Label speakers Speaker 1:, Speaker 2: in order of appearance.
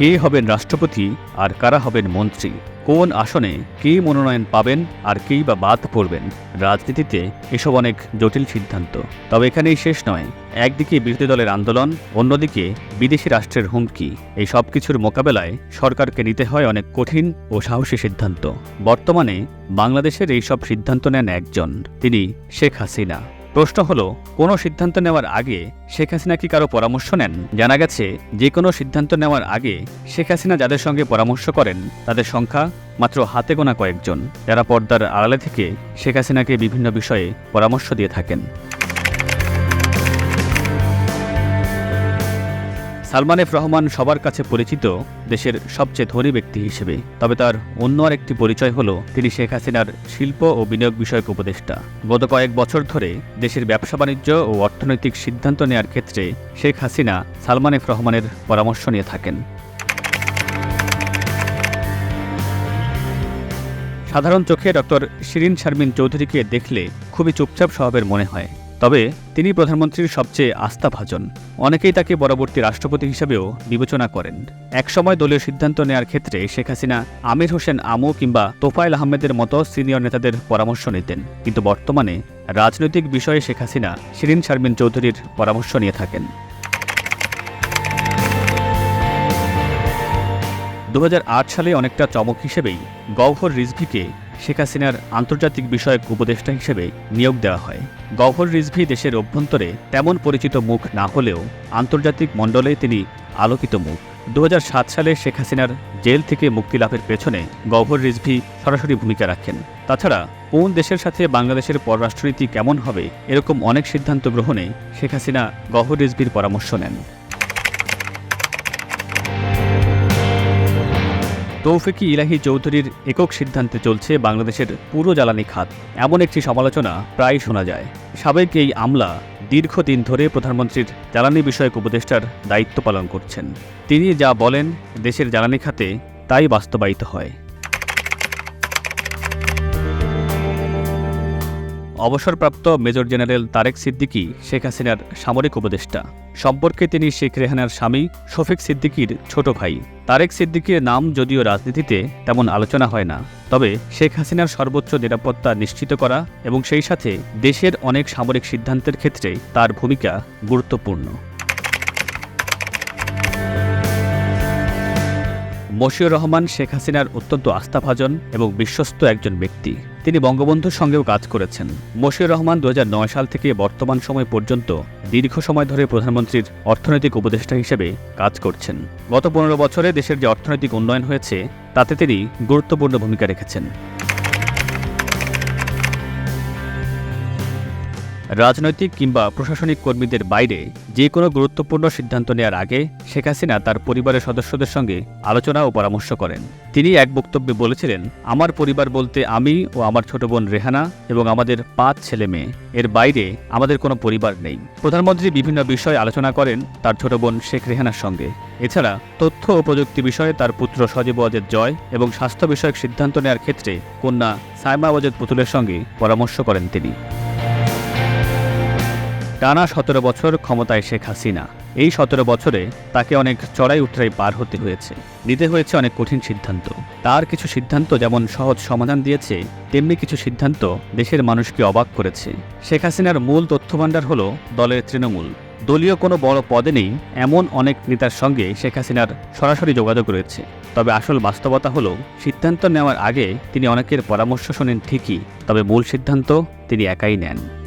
Speaker 1: কে হবেন রাষ্ট্রপতি আর কারা হবেন মন্ত্রী? কোন আসনে কে মনোনয়ন পাবেন আর কেই বা বাদ পড়বেন? রাজনীতিতে এসব অনেক জটিল সিদ্ধান্ত। তবে এখানেই শেষ নয়। একদিকে বিরোধী দলের আন্দোলন, অন্যদিকে বিদেশি রাষ্ট্রের হুমকি। এই সব কিছুর মোকাবেলায় সরকারকে নিতে হয় অনেক কঠিন ও সাহসী সিদ্ধান্ত। বর্তমানে বাংলাদেশের এই সব সিদ্ধান্ত নেন একজন, তিনি শেখ হাসিনা। প্রশ্ন হলো, কোনো সিদ্ধান্ত নেওয়ার আগে শেখ হাসিনা কি কারও পরামর্শ নেন? জানা গেছে, যে কোনো সিদ্ধান্ত নেওয়ার আগে শেখ হাসিনা যাদের সঙ্গে পরামর্শ করেন, তাদের সংখ্যা মাত্র হাতে গোনা কয়েকজন। যারা পর্দার আড়ালে থেকে শেখ হাসিনাকে বিভিন্ন বিষয়ে পরামর্শ দিয়ে থাকেন। সালমান এফ রহমান সবার কাছে পরিচিত দেশের সবচেয়ে ধনী ব্যক্তি হিসেবে, তবে তার অন্য আর একটি পরিচয় হল তিনি শেখ হাসিনার শিল্প ও বিনিয়োগ বিষয়ক উপদেষ্টা। গত কয়েক বছর ধরে দেশের ব্যবসা বাণিজ্য ও অর্থনৈতিক সিদ্ধান্ত নেয়ার ক্ষেত্রে শেখ হাসিনা সালমান এফ রহমানের পরামর্শ নিয়ে থাকেন। সাধারণ চোখে ডক্টর শিরিন শারমিন চৌধুরীকে দেখলে খুবই চুপচাপ স্বভাবের মনে হয়। তবে তিনি প্রধানমন্ত্রীর সবচেয়ে আস্থাভাজন। অনেকেই তাকে পরবর্তী রাষ্ট্রপতি হিসেবেও বিবেচনা করেন। একসময় দলীয় সিদ্ধান্ত নেয়ার ক্ষেত্রে শেখ হাসিনা, আমির হোসেন আমু কিংবা তোফায়েল আহমেদের মতো সিনিয়র নেতাদের পরামর্শ নিতেন। কিন্তু বর্তমানে রাজনৈতিক বিষয়ে শেখ হাসিনা শিরিন শারমিন চৌধুরীর পরামর্শ নিয়ে থাকেন। দু হাজার আট সালে অনেকটা চমক হিসেবেই গওহর রিজভিকে শেখ হাসিনার আন্তর্জাতিক বিষয়ক উপদেষ্টা হিসেবে নিয়োগ দেওয়া হয়। গওহর রিজভি দেশের অভ্যন্তরে তেমন পরিচিত মুখ না হলেও আন্তর্জাতিক মণ্ডলে তিনি আলোকিত মুখ। দু হাজার সাত সালে শেখ হাসিনার জেল থেকে মুক্তি লাভের পেছনে গওহর রিজভি সরাসরি ভূমিকা রাখেন। তাছাড়া কোন দেশের সাথে বাংলাদেশের পররাষ্ট্রনীতি কেমন হবে, এরকম অনেক সিদ্ধান্ত গ্রহণে শেখ হাসিনা গওহর রিজভির পরামর্শ নেন। তৌফিকি ইলাহি চৌধুরীর একক সিদ্ধান্তে চলছে বাংলাদেশের পুরো জ্বালানি খাত। এমন একটি সমালোচনা প্রায় শোনা যায়। সাবেক এই আমলা দীর্ঘদিন ধরে প্রধানমন্ত্রীর জ্বালানি বিষয়ক উপদেষ্টার দায়িত্ব পালন করছেন। তিনি যা বলেন দেশের জ্বালানি খাতে তাই বাস্তবায়িত হয়। অবসরপ্রাপ্ত মেজর জেনারেল তারেক সিদ্দিকী শেখ হাসিনার সামরিক উপদেষ্টা। সম্পর্কে তিনি শেখ রেহানার স্বামী শফিক সিদ্দিকীর ছোট ভাই। তারেক সিদ্দিকীর নাম যদিও রাজনীতিতে তেমন আলোচনা হয় না, তবে শেখ হাসিনার সর্বোচ্চ নিরাপত্তা নিশ্চিত করা এবং সেই সাথে দেশের অনেক সামরিক সিদ্ধান্তের ক্ষেত্রে তার ভূমিকা গুরুত্বপূর্ণ। মশিউর রহমান, শেখ হাসিনার অত্যন্ত আস্থাভাজন এবং বিশ্বস্ত একজন ব্যক্তি। তিনি বঙ্গবন্ধুর সঙ্গেও কাজ করেছেন। মশিউর রহমান দু হাজার নয় সাল থেকে বর্তমান সময় পর্যন্ত দীর্ঘ সময় ধরে প্রধানমন্ত্রীর অর্থনৈতিক উপদেষ্টা হিসেবে কাজ করছেন। গত পনেরো বছরে দেশের যে অর্থনৈতিক উন্নয়ন হয়েছে, তাতে তিনি গুরুত্বপূর্ণ ভূমিকা রেখেছেন। রাজনৈতিক কিংবা প্রশাসনিক কর্মীদের বাইরে যে কোনো গুরুত্বপূর্ণ সিদ্ধান্ত নেওয়ার আগে শেখ হাসিনা তার পরিবারের সদস্যদের সঙ্গে আলোচনা ও পরামর্শ করেন। তিনি এক বক্তব্যে বলেছিলেন, আমার পরিবার বলতে আমি ও আমার ছোট বোন রেহানা এবং আমাদের পাঁচ ছেলে মেয়ে। এর বাইরে আমাদের কোনো পরিবার নেই। প্রধানমন্ত্রী বিভিন্ন বিষয় আলোচনা করেন তার ছোট বোন শেখ রেহানার সঙ্গে। এছাড়া তথ্য ও প্রযুক্তি বিষয়ে তার পুত্র সজীব ওয়াজেদ জয় এবং স্বাস্থ্য বিষয়ক সিদ্ধান্ত নেওয়ার ক্ষেত্রে কন্যা সাইমা ওয়াজেদ পুতুলের সঙ্গে পরামর্শ করেন তিনি। টানা সতেরো বছর ক্ষমতায় শেখ হাসিনা। এই সতেরো বছরে তাকে অনেক চড়াই উতরাই পার হতে হয়েছে। নিতে হয়েছে অনেক কঠিন সিদ্ধান্ত। তার কিছু সিদ্ধান্ত যেমন সহজ সমাধান দিয়েছে, তেমনি কিছু সিদ্ধান্ত দেশের মানুষকে অবাক করেছে। শেখ হাসিনার মূল তথ্যভাণ্ডার হল দলের তৃণমূল। দলীয় কোনো বড় পদে নেই, এমন অনেক নেতার সঙ্গে শেখ হাসিনার সরাসরি যোগাযোগ রয়েছে। তবে আসল বাস্তবতা হলো, সিদ্ধান্ত নেওয়ার আগে তিনি অনেকের পরামর্শ শোনেন ঠিকই, তবে মূল সিদ্ধান্ত তিনি একাই নেন।